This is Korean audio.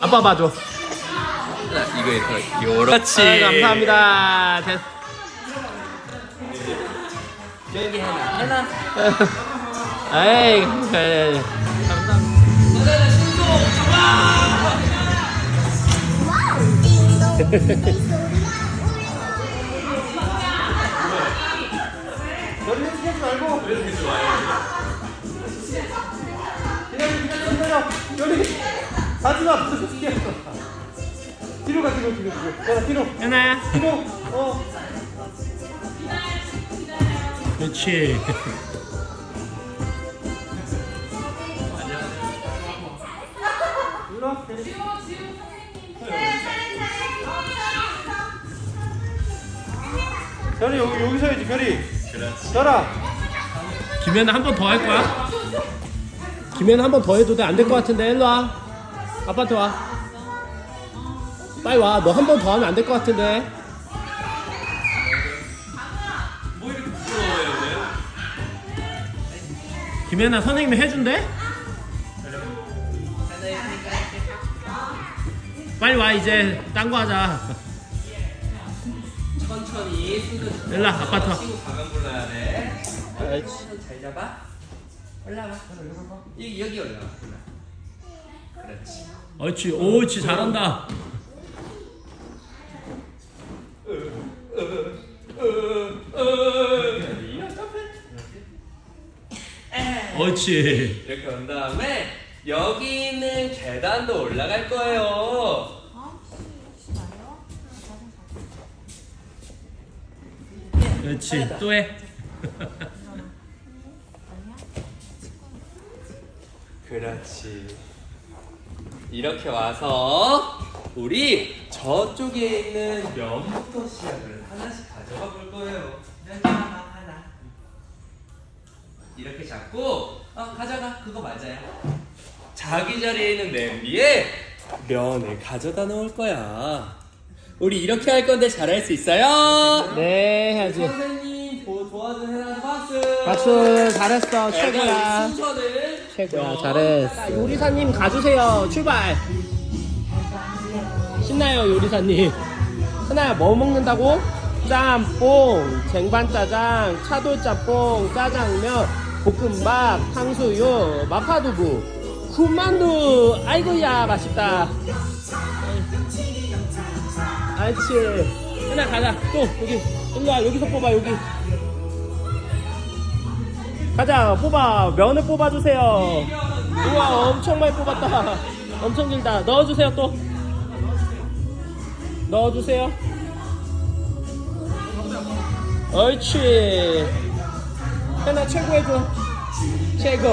아빠 봐줘. 이거 이거 요렇게 그렇지. 아, 감사합니다. 됐. 여기 해놔 해놔 에이, 그래. 시키지 말고. 기다려, 기다려, 기다려. 열린. 가지 마. 무슨 시키야. 뒤로 가, 뒤로, 뒤로, 뒤로. 자, 뒤로. 하나. 뒤로. 어. 그렇지. 일로 와. 별이 여기 여기 서야지 별이. 별아. 김현아 한 번 더 할 거야? 김현아 한 번 더 해도 돼? 안 될 것 같은데 일로 와 아빠한테 와 빨리 와 너 한 번 더 하면 안 될 것 같은데. 김현아 선생님이 해준대? 빨리 와 이제. 딴 거 하자. 천천히. 숨도 일로 와와 치고 가면 불러야 돼 아이치. 손잘 잡아 올라와 여기 여기 올라와 그렇지 옳지 옳지 잘한다 옳지. 이렇게 온 다음에 여기 있는 계단도 올라갈 거예요. 그렇지. 또 해. 그렇지. 이렇게 와서 우리 저쪽에 있는 면부터 시작을 하나씩 가져가 볼 거예요. 하나 하나. 이렇게 잡고 어 가져가. 그거 맞아요. 자기 자리에 있는 냄비에 면을 가져다 놓을 거야. 우리 이렇게 할 건데 잘할 수 있어요? 네 해야지. 선생님 도, 도와준 해나도 박수. 박수. 잘했어. 최고야. 최고야. 잘했어. 요리사님 가주세요. 출발. 신나요 요리사님? 하나야 뭐 먹는다고? 짬뽕, 쟁반짜장, 차돌짬뽕, 짜장면, 볶음밥, 탕수육, 마파두부, 군만두. 아이고야 맛있다. 알지? 하나 가자. 또 여기. 일로 와 여기서 뽑아 여기. 가자 뽑아. 면을 뽑아주세요. 우와 엄청 많이 뽑았다. 엄청 길다. 넣어주세요 또. 넣어주세요. 옳지 하나 최고 해줘 최고